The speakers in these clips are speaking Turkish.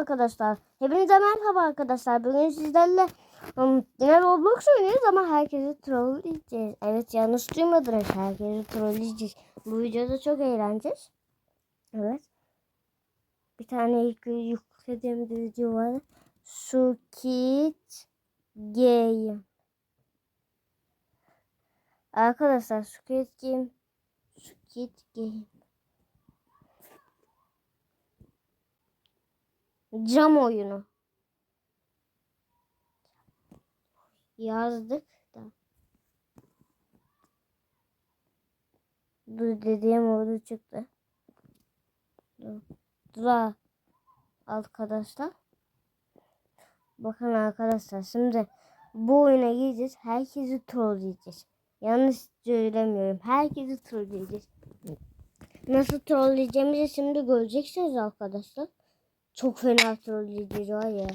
arkadaşlar. Hepinize merhaba arkadaşlar. Bugün sizlerle um, yine Roblox oynuyoruz ama herkesi trolleyeceğiz. Evet yanlış duymadınız. Herkesi trolleyeceğiz. Bu videoda çok eğleneceğiz. Evet. Bir tane ilk yüklediğim bir video var. Squid Game. Arkadaşlar Squid Game Squid Game Cam oyunu. Yazdık da. Dur dediğim orada çıktı. Dur. Dur arkadaşlar. Bakın arkadaşlar şimdi bu oyuna gireceğiz. Herkesi trolleyeceğiz. Yanlış söylemiyorum. Herkesi trolleyeceğiz. Nasıl trolleyeceğimizi şimdi göreceksiniz arkadaşlar. Çok fena trolleyeceğiz var ya.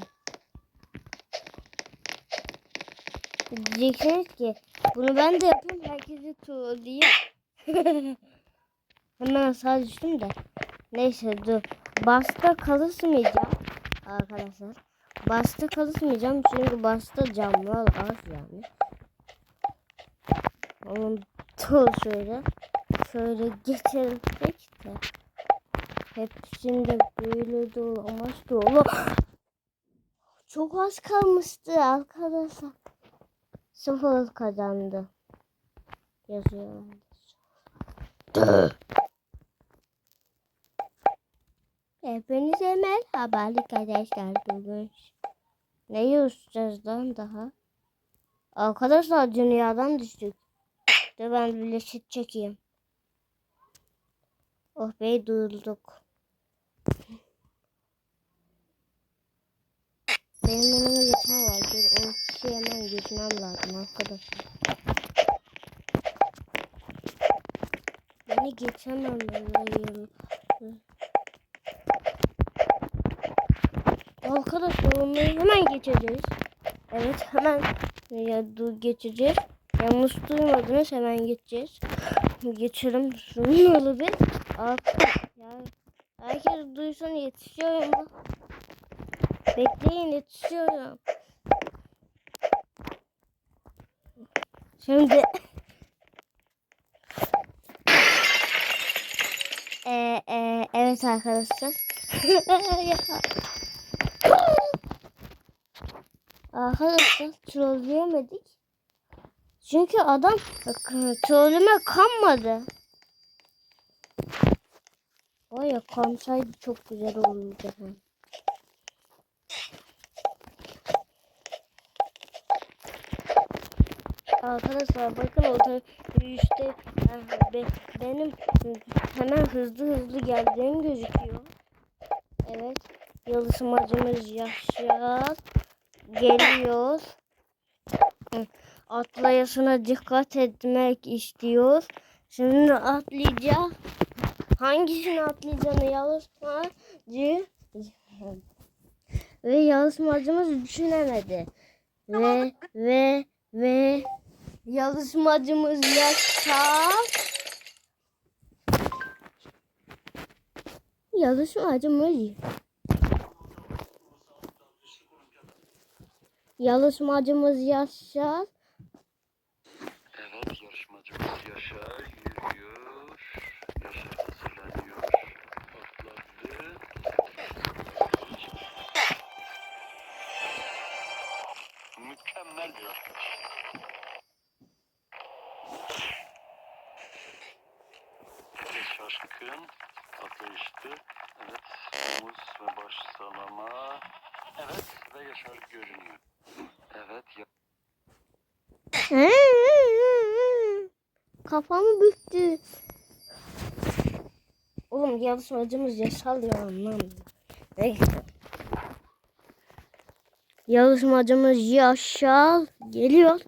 Diyeceksiniz ki bunu ben de yapayım herkesi trolleyeyim. Hemen sağ düştüm de. Neyse dur. Basta kalışmayacağım arkadaşlar. Basta kalışmayacağım çünkü basta camlar az yani. Onun tol şöyle. Şöyle geçirsek de. Hepsinde böyle dolu amaç dolu. Çok az kalmıştı arkadaşlar. Sıfır kazandı. Yazıyor. Hepinize merhaba arkadaşlar bugün. Ne yüzeceğiz lan daha? Arkadaşlar dünyadan düştük. De ben bir şit çekeyim. Oh be durduk. Geçmem lazım arkadaşlar. Beni geçemem ben. Arkadaşlar onu hemen geçeceğiz. Evet hemen ya, geçeceğiz. Yanlış duymadınız hemen geçeceğiz. Geçelim şunu bir. Ya, herkes duysun yetişiyorum. Bekleyin yetişiyorum. Şimdi ee, ee, evet arkadaşlar. arkadaşlar trolleyemedik. Çünkü adam trollüme kanmadı. Vay ya kansaydı çok güzel olurdu. Arkadaşlar bakın orada işte be, benim hemen hızlı hızlı geldiğim gözüküyor. Evet. Yarışmacımız Yaşar geliyor. Atlayasına dikkat etmek istiyor. Şimdi atlayacak. Hangisini atlayacağını yarışmacı ve yarışmacımız düşünemedi. Ve ve ve yarışmacımız Yaşar. Yarışmacımız yarışmacımız Yaşar şaşkın atlayıştı. Evet omuz ve baş salama. Evet ve Yaşar görünüyor. Evet ya- Kafamı büktü. Oğlum yarışmacımız Yaşar ya anlamıyorum. Neyse. Yarışmacımız Yaşar geliyor.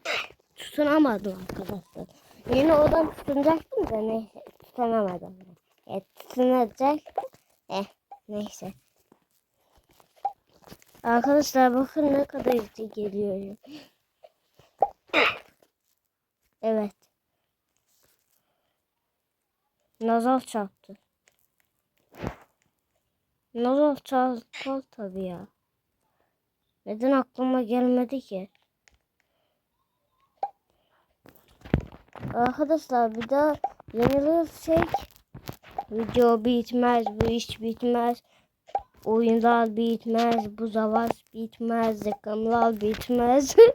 Tutunamadım arkadaşlar. Yine oradan tutunacaktım da neyse tutunamadım. E, tutunacak. Eh neyse. Arkadaşlar bakın ne kadar hızlı geliyor. Evet. Nazal çarptı. Nazo Çarkal tabii ya. Neden aklıma gelmedi ki? Arkadaşlar bir daha yenilirsek video bitmez, bu iş bitmez. Oyunlar bitmez, bu savaş bitmez, reklamlar bitmez.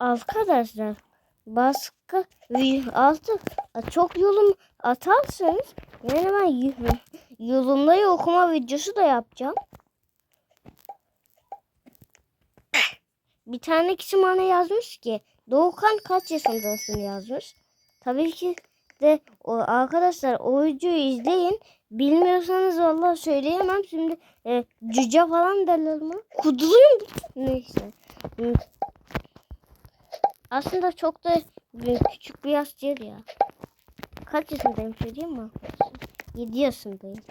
Arkadaşlar başka artık çok yorum atarsanız ben y- yorumları okuma videosu da yapacağım. Bir tane kişi bana yazmış ki Doğukan kaç yaşındasın yazmış. Tabii ki de o, arkadaşlar o videoyu izleyin. Bilmiyorsanız vallahi söyleyemem. Şimdi e, cüce falan derler mi? Kuduruyum. Neyse. Aslında çok da küçük bir yaş değil ya. Kaç yaşındayım söyleyeyim mi arkadaşlar? 7 yaşındayım.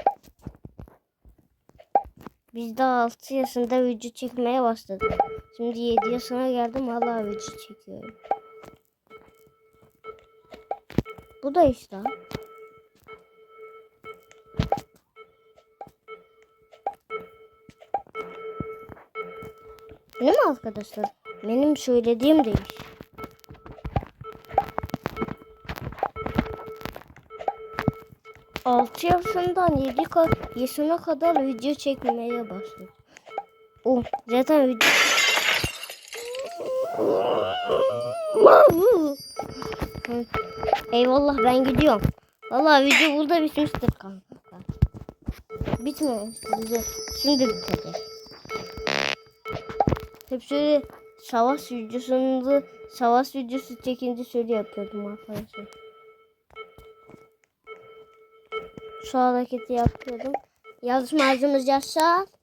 Biz de 6 yaşında video çekmeye başladık. Şimdi 7 yaşına geldim hala video çekiyorum. Bu da işte. Değil mi arkadaşlar? Benim söylediğim değil. Altı yaşından 7 yaşına kadar video çekmeye başladım. O zaten video... Eyvallah ben gidiyorum. Vallahi video burada bitmiştir kanka. Bitmemiş. Şimdi bitecek. Hep şöyle savaş videosunda savaş videosu çekince şöyle yapıyordum arkadaşlar. Şu hareketi yapıyordum. Yarışmacımız Yaşar.